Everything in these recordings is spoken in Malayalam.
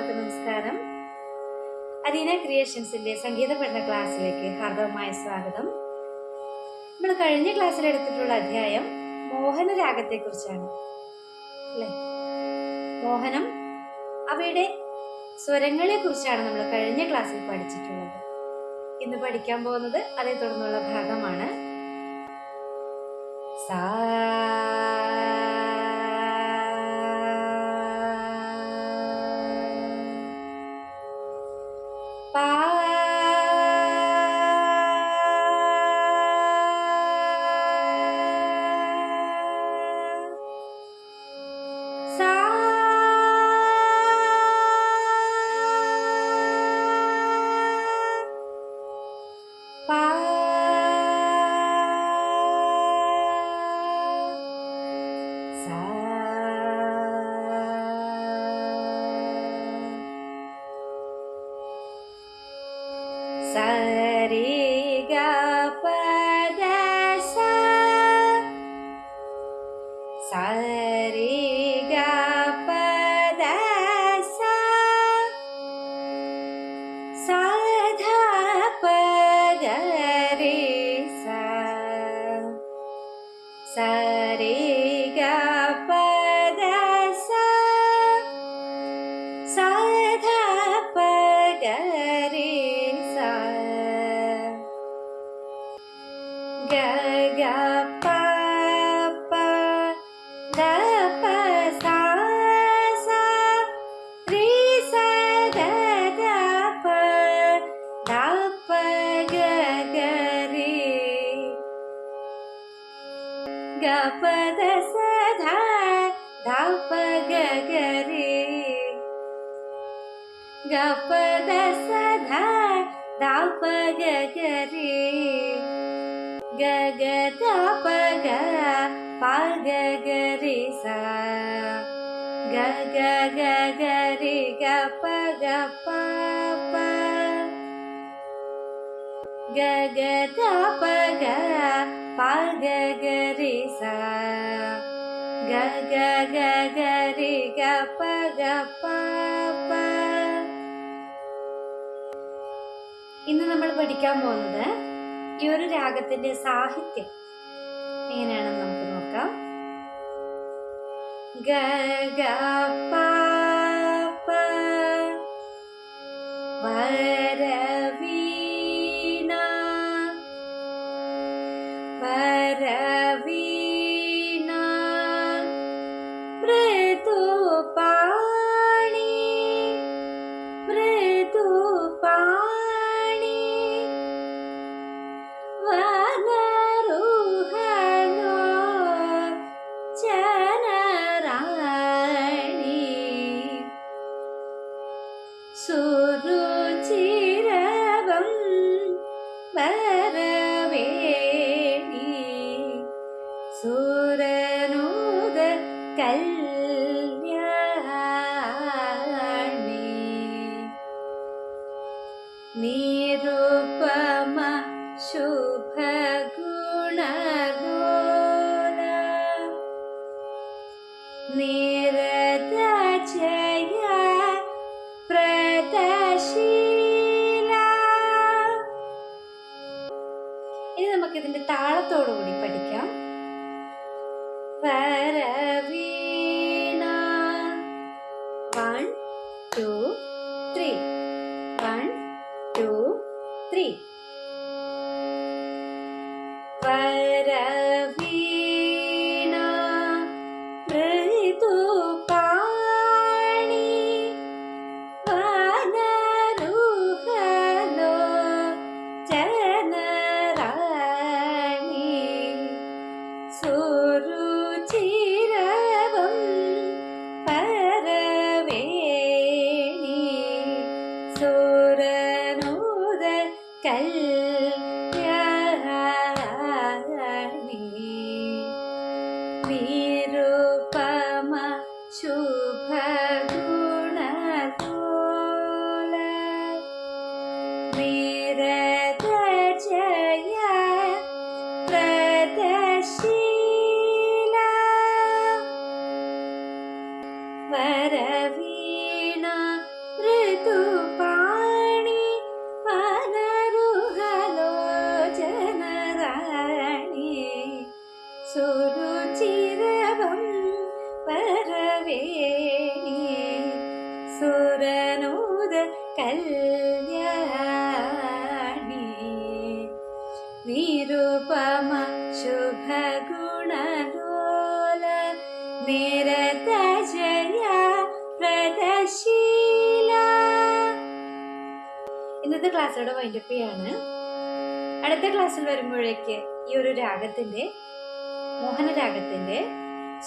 എല്ലാവർക്കും നമസ്കാരം. അരീന ക്രിയേഷൻസിന്റെ സംഗീത പഠന ക്ലാസ്സിലേക്ക് ഹാർദവമായ സ്വാഗതം. നമ്മൾ കഴിഞ്ഞ ക്ലാസ്സിൽ എടുത്തിട്ടുള്ള അധ്യായം മോഹനരാഗത്തെ കുറിച്ചാണ് അല്ലേ? മോഹനം അവയുടെ സ്വരങ്ങളെ കുറിച്ചാണ് നമ്മൾ കഴിഞ്ഞ ക്ലാസ്സിൽ പഠിച്ചിട്ടുള്ളത്. ഇന്ന് പഠിക്കാൻ പോകുന്നത് അതേ തുടർന്നുള്ള ഭാഗമാണ്. സാ સારી ഗ ഗ പ പ ധ പ സ സ രി സ ധ ധ പ ധ പ ഗ ഗ രി ഗ പ ധ സ ധ ധ പ ഗ ഗ രി ഗ പ ധ സ ധ ധ പ ഗ ഗ രി ഗ ഗ ധ പ ഗ പ ഗ ഗ രി സ ഗ ഗ ഗ ഗ രി ഗ പ ഗ പ പ ഗ ഗ ധ പ ഗ പ ഗ ഗ രി സ ഗ ഗ ഗ ഗ രി ഗ പ ഗ പ പ ഇന്ന് നമ്മൾ പഠിക്കാൻ പോകുന്നത് ഈ ഒരു രാഗത്തിന്റെ സാഹിത്യം എങ്ങനെയാണെന്ന് നമുക്ക് നോക്കാം. ഗ ഗ പ വരവേണി സുരനൂത കല്യാണി നിരുപമ ശുഭഗുണഗോല നിരത ഇനി നമുക്ക് ഇതിന്റെ താളത്തോടു കൂടി പഠിക്കാം. വരവീണ സുരുചിരവം പരവേണി. സുരനൂത കല്യാണി വരവീണ ഋതുപാണി പനരുഹലോചനറാണി സുരുചിരവം വരവേണി സുരനൂത കല്ല ഇന്നത്തെ ക്ലാസ്സോടെ വൈൻഡപ്പ് അടുത്ത ക്ലാസ്സിൽ വരുമ്പോഴേക്ക് ഈ ഒരു രാഗത്തിന്റെ മോഹനരാഗത്തിന്റെ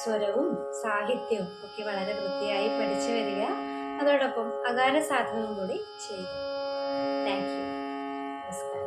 സ്വരവും സാഹിത്യവും ഒക്കെ വളരെ വൃത്തിയായി പഠിച്ചു വരിക. അതോടൊപ്പം അകാര സാധനവും കൂടി ചെയ്യുക. താങ്ക് യു നമസ്കാരം.